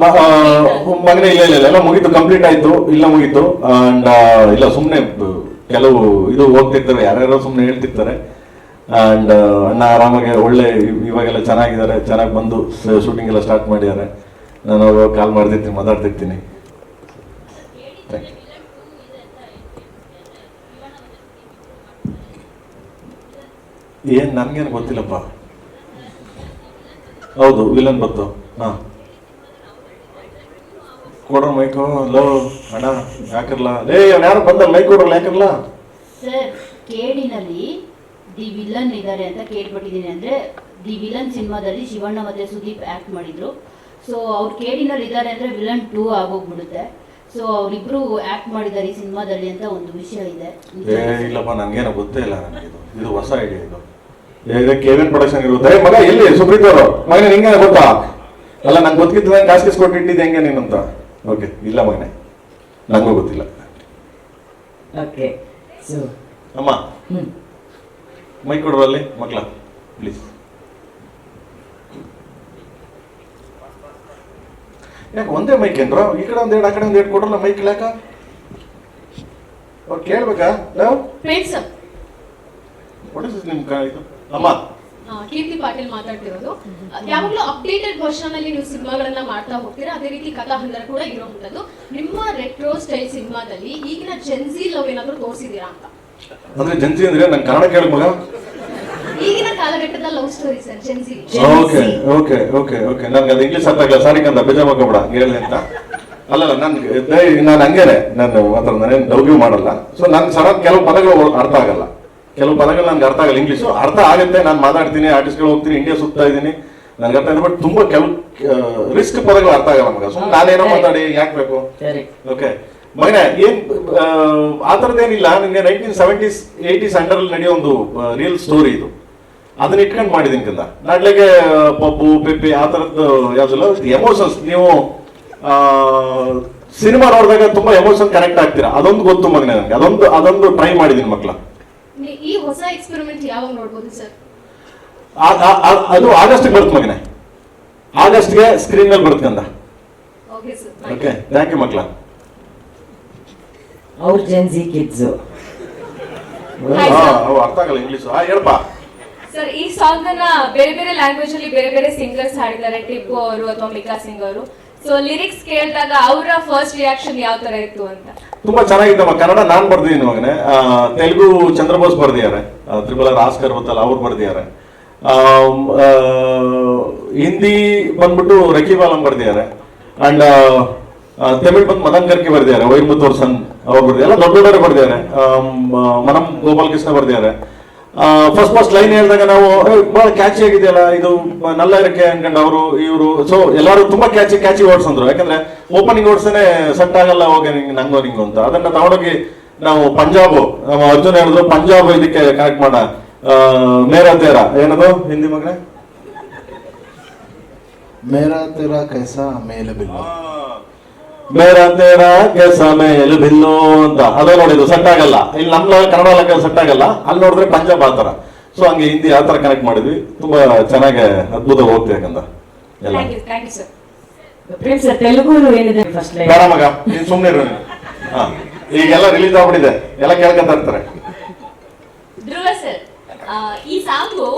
ಮಗನೇ ಇಲ್ಲ ಇಲ್ಲ ಎಲ್ಲ ಮುಗೀತು ಕಂಪ್ಲೀಟ್ ಆಯ್ತು, ಇಲ್ಲ ಮುಗೀತು. ಅಂಡ್ ಇಲ್ಲ ಸುಮ್ಮನೆ ಕೆಲವು ಇದು ಹೋಗ್ತಿರ್ತಾರೆ. ಯಾರ್ಯಾರೋ ಸುಮ್ಮನೆ ಹೇಳ್ತಿರ್ತಾರೆ. ಅಂಡ್ ಅಣ್ಣ ಆರಾಮಾಗಿ ಒಳ್ಳೆ ಇವಾಗೆಲ್ಲ ಚೆನ್ನಾಗಿದ್ದಾರೆ, ಚೆನ್ನಾಗಿ ಬಂದು ಶೂಟಿಂಗ್ ಎಲ್ಲ ಸ್ಟಾರ್ಟ್ ಮಾಡಿದ್ದಾರೆ. ನಾನು ಅವಾಗ ಕಾಲ್ ಮಾಡ್ತಿರ್ತೀನಿ, ಮಾತಾಡ್ತಿರ್ತೀನಿ. ಏನು, ನನಗೇನು ಗೊತ್ತಿಲ್ಲಪ್ಪ? ಹೌದು ವಿಲನ್ ಬಂತು. ಹಾ. ಕೊಡ್ರ ಮೈಕ್ ಹಲೋ ಅಣ್ಣ ಯಾಕಿರ್ಲ? ಏ ಯಾರು ಬಂದ ಮೈಕ್ ಕೊಡ್ರಲ್ಲ ಯಾಕಿರ್ಲ? ಸರ್ ಕೇಡಿನಲ್ಲಿ ದಿ ವಿಲನ್ ಇದ್ದಾರೆ ಅಂತ ಕೇಳ್ಪಟ್ಟಿದ್ದೀನಿ. ಅಂದ್ರೆ ದಿ ವಿಲನ್ ಸಿನಿಮಾದಲ್ಲಿ ಶಿವಣ್ಣ ಮತ್ತೆ ಸುದೀಪ್ ಆಕ್ಟ್ ಮಾಡಿದ್ರು. ಸೊ ಅವ್ರು ಕೇಡಿನಲ್ಲಿ ಇದ್ದಾರೆ ಅಂದ್ರೆ ವಿಲನ್ ಟೂ ಆಗೋಗ್ಬಿಡುತ್ತೆ. ಸೊ ಅವರಿಬ್ರು ಆಕ್ಟ್ ಮಾಡಿದ್ದಾರೆ ಈ ಸಿನಿಮಾದಲ್ಲಿ ಅಂತ ಒಂದು ವಿಷಯ ಇದೆ. ಏ ಇಲ್ಲಪ್ಪ ನನಗೇನು ಗೊತ್ತೇ ಇಲ್ಲ ನನಗೆ ಇದು. ಇದು ಹೊಸ ಐಡಿಯಾ ಇದು. ಏ, ಇದು ಕೇವನ್ ಪ್ರೊಡಕ್ಷನ್ ಇರುತ್ತೆ. ಏ, ಮಗ ಎಲ್ಲಿ? ಸುಪ್ರೀತ್ ಅವರು? ಮಗ ನಿಂಗೆ ಗೊತ್ತಾ? ಅಲ್ಲ ನಂಗೆ ಗೊತ್ತಿದ್ದ ಕಾಸು ಕೊಟ್ಟು ಇಟ್ಟಿದ್ದೆ ಹೆಂಗೆ ನೀನಂತ ಓಕೆ ಇಲ್ಲ ಮಗನೇ. ನನಗೂ ಗೊತ್ತಿಲ್ಲ. ಓಕೆ ಸೊ ಅಮ್ಮ ಮೈ ಮೈಕ್ ಕೊಡ್ರು ಅಲ್ಲಿ ಮಕ್ಳ ಪ್ಲೀಸ್ ಯಾಕೆ ಒಂದೇ ಮೈಕ್ ಏನ್ರ? ಈ ಕಡೆ ಒಂದ್ ಎರಡು ಆ ಕಡೆ ಒಂದ್ ಎರಡು ಕೊಡ್ರಲ್ಲ ಮೈಕ್ ಯಾಕ ಅವ್ರು ಕೇಳ್ಬೇಕಾ? ನಾವು ವಾಟ್ ಇಸ್ ನಿಮ್ ಇದು? ಅಮ್ಮ. ಕೀರ್ತಿ ಪಾಟೀಲ್ ಮಾತಾಡ್ತಿರೋದು. ಯಾವಾಗಲೂ ಅಪ್ಡೇಟೆಡ್ ವರ್ಷನ್ ಅಲ್ಲಿ ನೀವು ಸಿನಿಮಾಗಳನ್ನ ಮಾಡ್ತಾ ಹೋಗ್ತೀರಾ ಅದೇ ರೀತಿ ಕಥಾ ಹಂದರ ಕೂಡ ಇರುವಂತದ್ದು ನಿಮ್ಮ ರೆಟ್ರೋ ಸ್ಟೈಲ್ ಸಿನಿಮಾದಲ್ಲಿ ಈಗಿನ ಜೆನ್ಸಿ ಲವ್ ಏನಾದ್ರು ತೋರಿಸಿದೀರಾ ಅಂತ? ಅಂದ್ರೆ ಜನ್ಸಿ ಅಂದ್ರೆ ನಂಗೆ ಕನ್ನಡ ಕೇಳ ಈಗಿನ ಕಾಲಘಟ್ಟದ love story sir Gen Z okay okay okay okay ನನಗೆ ಅದು ಇಂಗ್ಲಿಷ್ ಅರ್ಥ ಆಗಲ್ಲ ಸಾರಿ ಕಂದ ಹೇಳಲಿ ಮಾಡ್ಕೊಬೇಡ. ಹೇಳಿದೆ ಅಂತ. ಅಲ್ಲ ನನ್ಗೆ ನಾನು ಹಂಗೇನೆ. ನಾನು ಮಾತ್ರ ನಾನೇನು ಡೌಗ್ಯೂ ಮಾಡಲ್ಲ. ಸೊ ನನ್ಗೆ ಸಡನ್ ಕೆಲವು ಪದಗಳು ಅರ್ಥ ಆಗಲ್ಲ. ಕೆಲವು ಪದಗಳು ನನಗೆ ಅರ್ಥ ಆಗಲ್ಲ. ಇಂಗ್ಲೀಷು ಅರ್ಥ ಆಗುತ್ತೆ ನಾನು ಮಾತಾಡ್ತೀನಿ ಆರ್ಟಿಸ್ಟ್ಗಳು ಹೋಗ್ತೀನಿ ಇಂಡಿಯಾ ಸುತ್ತಾ ಇದ್ದೀನಿ. ನನಗೆ ಅರ್ಥ ಆಗಿದೆ ಬಟ್ ತುಂಬಾ ಕೆಲವು ರಿಸ್ಕ್ ಪದಗಳು ಅರ್ಥ ಆಗಲ್ಲ ನಮ್ಗೆ. ಸುಮ್ಮನೆ ನಾನೇನೋ ಮಾತಾಡಿ ಯಾಕೆ ಬೇಕು? ಓಕೆ ಮಗನೇ ಏನ್ ಆ, ಥರದ್ದೇನಿಲ್ಲ ನಿನ್ನೆ ನೈನ್ಟೀನ್ ಸೆವೆಂಟೀಸ್ ಏಯ್ಟೀಸ್ ಅಂಡರ್ ನಡೆಯೋ ಒಂದು ರಿಯಲ್ ಸ್ಟೋರಿ ಇದು. ಅದನ್ನ ಇಟ್ಕೊಂಡು ಮಾಡಿದೀನಿ ಕಂದ ನಾಡ್ಲೆಗೆ ಪಪ್ಪು ಪೆಪ್ಪಿ ಆ ಥರದ್ದು ಯಾವ್ದಿಲ್ಲ ಎಮೋಷನ್ಸ್ ನೀವು ಸಿನಿಮಾ ನೋಡಿದಾಗ ತುಂಬಾ ಎಮೋಷನ್ ಕನೆಕ್ಟ್ ಆಗ್ತೀರಾ? ಅದೊಂದು ಗೊತ್ತು ಮಗನೇ ನನಗೆ ಅದೊಂದು ಅದೊಂದು ಟ್ರೈ ಮಾಡಿದೀನಿ ಮಕ್ಳ. ಈ ಹೊಸ ಎಕ್ಸ್ಪೆರಿಮೆಂಟ್ ಯಾವಾಗ ನೋಡ್ಬೋದು ಸರ್? ಅದು ಆಗಸ್ಟ್ಗೆ ಬರುತ್ತೆ ಆಗಸ್ಟ್ ಆಗಸ್ಟ್ಗೆ ಸ್ಕ್ರೀನ್ ಮೇಲೆ ಬರುತ್ತೆ ಅಂತ okay sir okay thank you ಮಕ್ಕಳ. ಅವ್ರ ಜೆನ್ಸಿ ಕಿಡ್ಸ್ ಅರ್ಥ ಆಗಲ್ಲ ಇಂಗ್ಲಿಷ್ ಹಾ ಹೇಳಪ್ಪ ಸರ್ ಈ ಸಾಂಗ್ ಅನ್ನ ಬೇರೆ ಬೇರೆ ಲ್ಯಾಂಗ್ವೇಜ್ ಅಲ್ಲಿ ಬೇರೆ ಬೇರೆ ಸಿಂಗರ್ಸ್ ಹಾಡಿದ್ದಾರೆ ಟಿಪ್ಪು ಅವರು ಅಥವಾ ಮಿಕಾ ಸಿಂಗ್ ಅವರು. ಸೊ ಲಿರಿಕ್ಸ್ ಕೇಳಿದಾಗ ಅವರ ಫಸ್ಟ್ ರಿಯಾಕ್ಷನ್ ಯಾವ ತರ ಇತ್ತು ಅಂತ? ತುಂಬಾ ಚೆನ್ನಾಗಿತ್ತಮ್ಮ ಕನ್ನಡ ನಾನ್ ಬರ್ದಿದ್ದೀನಿ ಇವಾಗ ತೆಲುಗು ಚಂದ್ರಬೋಸ್ ಬರ್ದಿದ್ದಾರೆ. ತ್ರಿಪುಲ ರಾಸ್ಕರ್ ಬತ್ತಲ್ಲ ಅವ್ರು ಬರ್ದಿದ್ದಾರೆ. ಹಿಂದಿ ಬಂದ್ಬಿಟ್ಟು ರಕೀಬ್ ಆಲಂ ಬರ್ದಿದ್ದಾರೆ. ಅಂಡ್ ತಮಿಳ್ ಬಂದು ಮದನ್ ಕರ್ಕಿ ಬರ್ದಿದ್ದಾರೆ. ವೈರ್ಮುತ್ತೂರ್ ಸನ್ ಅವ್ರು ಬರ್ದಿದ್ದಾರೆ. ದೊಡ್ಡ ದೊಡ್ಡವರು ಬರ್ದಿದ್ದಾರೆ. ಮನಂ ಗೋಪಾಲ್ ಕೃಷ್ಣ ಬರ್ದಿದ್ದಾರೆ. ಫಸ್ಟ್ ಫಸ್ಟ್ ಲೈನ್ ಹೇಳಿದಾಗ ನಾವು ಬಹಳ ಕ್ಯಾಚಿ ಆಗಿದೆಯಲ್ಲ ಇದು ನಲ್ಲ ಇರಕ್ಕೆ ಅನ್ಕೊಂಡು ಅವರು ಇವರು ಸೊ ಎಲ್ಲರೂ ತುಂಬಾ ಕ್ಯಾಚಿ ಕ್ಯಾಚಿ ವರ್ಡ್ಸ್ ಅಂದ್ರು. ಯಾಕಂದ್ರೆ ಓಪನಿಂಗ್ ವರ್ಡ್ಸ್ನೇ ಸೆಟ್ ಆಗಲ್ಲ ಹೋಗಿ ನಂಗೋ ನಿಂಗೋ ಅಂತ. ಅದನ್ನ ತಗೊಂಡೋಗಿ ನಾವು ಪಂಜಾಬ್ ನಮ್ಮ ಅರ್ಜುನ್ ಹೇಳಿದ್ರು ಪಂಜಾಬ್ ಇದಕ್ಕೆ ಕನೆಕ್ಟ್ ಮಾಡ ಮೇರ ತೇರ ಏನದು ಹಿಂದಿ ಮಗನೇ? ಮೇರ ತೇರ ಕೈಸಾ ಮೇಲೆ ಬಿಲ್ಲ. ಮೇರ ತೇರ ಕೆಸ ಮೇಲ್ ಬಿಲ್ಲು ಅಂತ. ಅದೇ ನೋಡಿದ್ದು ಸೆಟ್ ಆಗಲ್ಲ. ಇಲ್ಲಿ ನಮ್ಮ ಕನ್ನಡ ಲೆಕ್ಕ ಸೆಟ್ ಆಗಲ್ಲ. ಅಲ್ಲಿ ನೋಡಿದ್ರೆ ಪಂಜಾಬ್ ಆತರ ಸೊ ಹಂಗೆ ಹಿಂದಿ ಆ ಥರ ಕನೆಕ್ಟ್ ಮಾಡಿದ್ವಿ. ತುಂಬಾ ಚೆನ್ನಾಗಿ ಅದ್ಭುತ ಹೋಗ್ತೀವಿ ಯಾಕಂದ ಎಲ್ಲ. ಬೇಡ ಮಗ ನೀನ್ ಸುಮ್ನೆ ಇರು ನೀನು. ಹಾ. ಈಗೆಲ್ಲ ರಿಲೀಸ್ ಆಗ್ಬಿಟ್ಟಿದೆ. ಎಲ್ಲ ಕೇಳ್ಕೊಂತ ಇರ್ತಾರೆ. ಧ್ರುವ ಸರ್ ಈ ಸಾಂಗು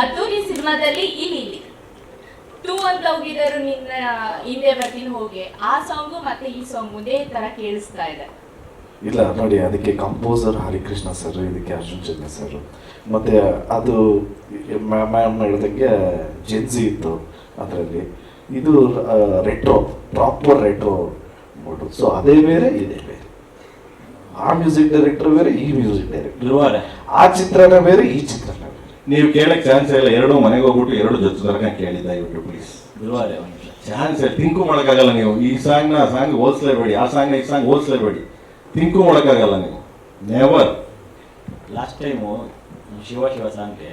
ಅದ್ದೂರಿ ಸಿನಿಮಾದಲ್ಲಿ ಇಲ್ಲಿ ಇಲ್ಲಿ. ಟೂ ಬ್ಲೌಗ್ ನಿನ್ನ ಹಿಂದೆ ಬರ್ತೀನಿ ಹೋಗಿ. ಆ ಸಾಂಗು ಮತ್ತೆ ಈ ಸಾಂಗ್ ಒಂದೇ ತರ ಕೇಳಿಸ್ತಾ ಇದೆ. ಇಲ್ಲ ನೋಡಿ ಅದಕ್ಕೆ ಕಂಪೋಸರ್ ಹರಿಕೃಷ್ಣ ಸರ್ ಇದಕ್ಕೆ ಅರ್ಜುನ್ ಚಂದ್ರ ಸರ್ ಮತ್ತೆ ಅದು ಮ್ಯಾಮ್ ಹೇಳಿದಂಗೆ ಜೆನ್ಸಿ ಇತ್ತು ಅದರಲ್ಲಿ. ಇದು retro proper retro mode so ಅದೇ ಬೇರೆ ಇದೇ ಬೇರೆ. ಆ ಮ್ಯೂಸಿಕ್ ಡೈರೆಕ್ಟರ್ ಬೇರೆ ಈ ಮ್ಯೂಸಿಕ್ ಡೈರೆಕ್ಟರ್ ಆ ಚಿತ್ರನ ಬೇರೆ ಈ ಚಿತ್ರನ ಬೇರೆ. ನೀವು ಕೇಳಕ್ಕೆ ಚಾನ್ಸ್ ಇಲ್ಲ. ಎರಡು ಮನೆಗೆ ಹೋಗ್ಬಿಟ್ಟು ಎರಡು ಜೊತೆ ತನಕ ಕೇಳಿ ದಯವಿಟ್ಟು ಪ್ಲೀಸ್ ಚಾನ್ಸ್ ತಿಂಕು ಮಾಡೋಕ್ಕಾಗಲ್ಲ ನೀವು ಈ ಸಾಂಗ್ನ ಆ ಸಾಂಗ್ ಹೋಲಿಸ್ಲೇಬೇಡಿ ಆ ಸಾಂಗ್ನ ಈ ಸಾಂಗ್ ಹೋಲಿಸ್ಲೇಬೇಡಿ ತಿಂಕು ಮಾಡೋಕ್ಕಾಗಲ್ಲ ನೀವು never last time Shiva Shiva ಸಾಂಗ್ಗೆ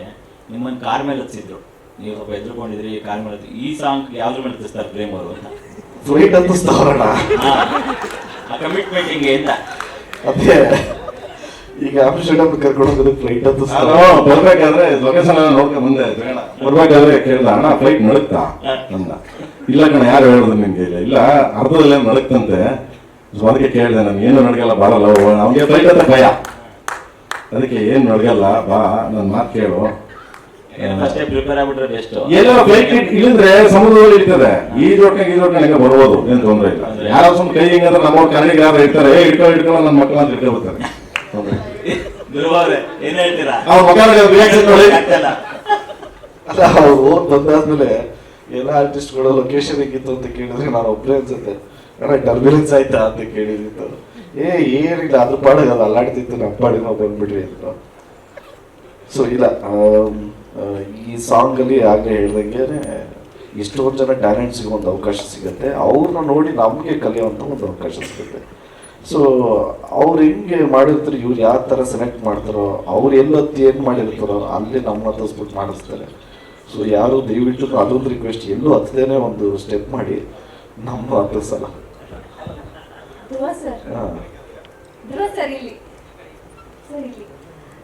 ನಿಮ್ಮನ್ನ ಕಾರ್ ಮೇಲೆ ಹತ್ತಿಸಿದ್ರು. ನೀವು ಸ್ವಲ್ಪ ಈ ಕಾರ್ ಮೇಲೆ ಈ ಸಾಂಗ್ ಯಾವ್ದ್ರ ಮೇಲೆ ಹತ್ತಿಸ್ತಾರೆ ಪ್ರೇಮ್ ಅವರು ಅಂತ. ಫ್ಲೈಟ್ ಹತ್ತಿಸ್ತಾವ್ರಣ ಹಾ. ಆ ಕಮಿಟ್ಮೆಂಟ್ ಹಿಂಗೆ ಅಂತ. ಅದೇ. ಈಗ ಆಫೀಸ್ ಕರ್ಕೊಂಡು ಹೋಗೋದು ಫ್ಲೈಟ್ ಅಂತ ಬರ್ಬೇಕಾದ್ರೆ ಲೊಕೇಶನ್ ಮುಂದೆ ಬಂದೆ ಬರ್ಬೇಕಾದ್ರೆ ಕೇಳ್ದ ಅಣ್ಣ ಫ್ಲೈಟ್ ನಡುತ್ತಾ ಅಂದ. ಇಲ್ಲ ಕಣ ಯಾರು ಹೇಳಿದ್ರು ನಿಮ್ಗೆ ಇಲ್ಲ? ಇಲ್ಲ ಅರ್ಧದಲ್ಲೇ ನಡಕ್ತಂತೆ ಸೊ ಅದಕ್ಕೆ ಕೇಳಿದೆ ನಾನು ಏನು ನಡಗಲ್ಲ? ಬಾರಲ್ಲ ಅವನಿಗೆ ಫ್ಲೈಟ್ ಅಂತ ಭಯ. ಅದಕ್ಕೆ ಏನು ನಡಗಲ್ಲ? ಬಾ ನನ್ನ ಮಾತು ಕೇಳು. ಎಲ್ಲ ಫ್ಲೈಟ್ ಇಲ್ಲಿಂದ್ರೆ ಸಮುದ್ರದಲ್ಲಿ ಇರ್ತದೆ. ಈ ದೊಡ್ಡ ಈ ದೊಡ್ಡ ಹೆಂಗ ಬರ್ಬೋದು ಏನು ತೊಂದರೆ ಇಲ್ಲ. ಯಾರೋ ಸುಮ್ಮನೆ ಕೈ ಹಿಂಗಂದ್ರೆ ನಮ್ಮ ಕನ್ನಡಿಗ ಯಾರು ಇರ್ತಾರೆ ಇಟ್ಕೊಂಡು ಇಟ್ಕೊಂಡು ಇಟ್ಕೊ ನನ್ನ ಮಕ್ಕಳು ಅಂತ ಇಟ್ಕೊಳ್ತಾರೆ ಗುರುವಾದ್ರೆ ಏನ್ ಹೇಳ್ತೀರಾ? ಅವ್ರ ಮಕ್ಕಳ ರಿಯಾಕ್ಷನ್ ನೋಡಿ. ಆಗ್ತಿಲ್ಲ. ಅಲ್ಲ ಅವ್ರು ಓದ್ ಬಂದಾದ್ಮೇಲೆ ಎಲ್ಲ ಆರ್ಟಿಸ್ಟ್ಗಳು ಲೊಕೇಶನ್ ಹೇಗಿತ್ತು ಅಂತ ಕೇಳಿದ್ರೆ ನಾನು ಒಬ್ಬರೇ ಅನ್ಸುತ್ತೆ. ಅಣ್ಣ ಟರ್ಬ್ಯುಲೆನ್ಸ್ ಆಯ್ತಾ ಅಂತ ಕೇಳಿದಿತ್ತು ಏ ಏನಿಲ್ಲ ಅದ್ರ ಪಾಡಿಗೆ ಅದು ಅಲ್ಲಾಡ್ತಿತ್ತು ನಮ್ಮ ಪಾಡಿಗೆ ನಾವು ಬಂದ್ಬಿಟ್ರಿ ಅಂತ. ಸೊ ಇಲ್ಲ ಈ ಸಾಂಗ್ ಅಲ್ಲಿ ಆಗಲೇ ಹೇಳ್ದಂಗೆ ಎಷ್ಟೊಂದು ಜನ ಟ್ಯಾಲೆಂಟ್ಸ್ಗೆ ಒಂದು ಅವಕಾಶ ಸಿಗುತ್ತೆ. ಅವ್ರನ್ನ ನೋಡಿ ನಮಗೆ ಕಲಿಯುವಂಥ ಒಂದು ಅವಕಾಶ ಸಿಗುತ್ತೆ. ಸೊ ಅವ್ರು ಹೆಂಗೆ ಮಾಡಿರ್ತಾರೆ ಇವ್ರು ಯಾವ ಥರ ಸೆಲೆಕ್ಟ್ ಮಾಡ್ತಾರೋ ಅವ್ರು ಎಲ್ಲೊತ್ತಿ ಏನು ಮಾಡಿರ್ತಾರೋ ಅಲ್ಲಿ ನಮ್ಮ ಹತ್ತಿಸ್ಬಿಟ್ಟು ಮಾಡಿಸ್ತಾರೆ. ಸೊ ಯಾರು ದಯವಿಟ್ಟು ಅದೊಂದು ರಿಕ್ವೆಸ್ಟ್ ಎಲ್ಲೂ ಹತ್ತದೇನೆ ಒಂದು ಸ್ಟೆಪ್ ಮಾಡಿ ನಮ್ಮ ಹತ್ತಿಸಲ್ಲ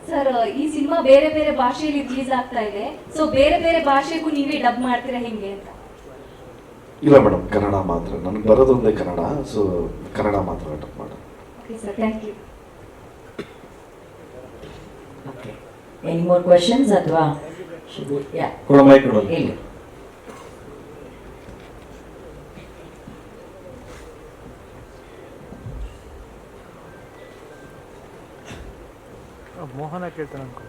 ಸರ್. ಈ ಸಿನಿಮಾ ಬೇರೆ ಬೇರೆ ಭಾಷೆಯಲ್ಲಿ ರಿಲೀಸ್ ಆಗ್ತಾ ಇದೆ. ಸೊ ಬೇರೆ ಬೇರೆ ಭಾಷೆಗೂ ನೀವೇ ಡಬ್ ಮಾಡ್ತೀರಾ ಹೆಂಗೆ ಅಂತ? ಇಲ್ಲ ಮೇಡಮ್ ಕನ್ನಡ ಮಾತ್ರ. ನನಗೆ ಬರೋದೊಂದೇ ಕನ್ನಡ ಸೊ ಕನ್ನಡ ಮಾತ್ರ ಮಾಡೋದು. Okay sir thank you okay any more questions ಅಥವಾ ಯಾ ಕೊಡ ಮೈ ಕೊಡೋದು ಹೇಳಿ ಮೋಹನ ಕೇಳ್ತಾನೆ ಅನ್ಕೊ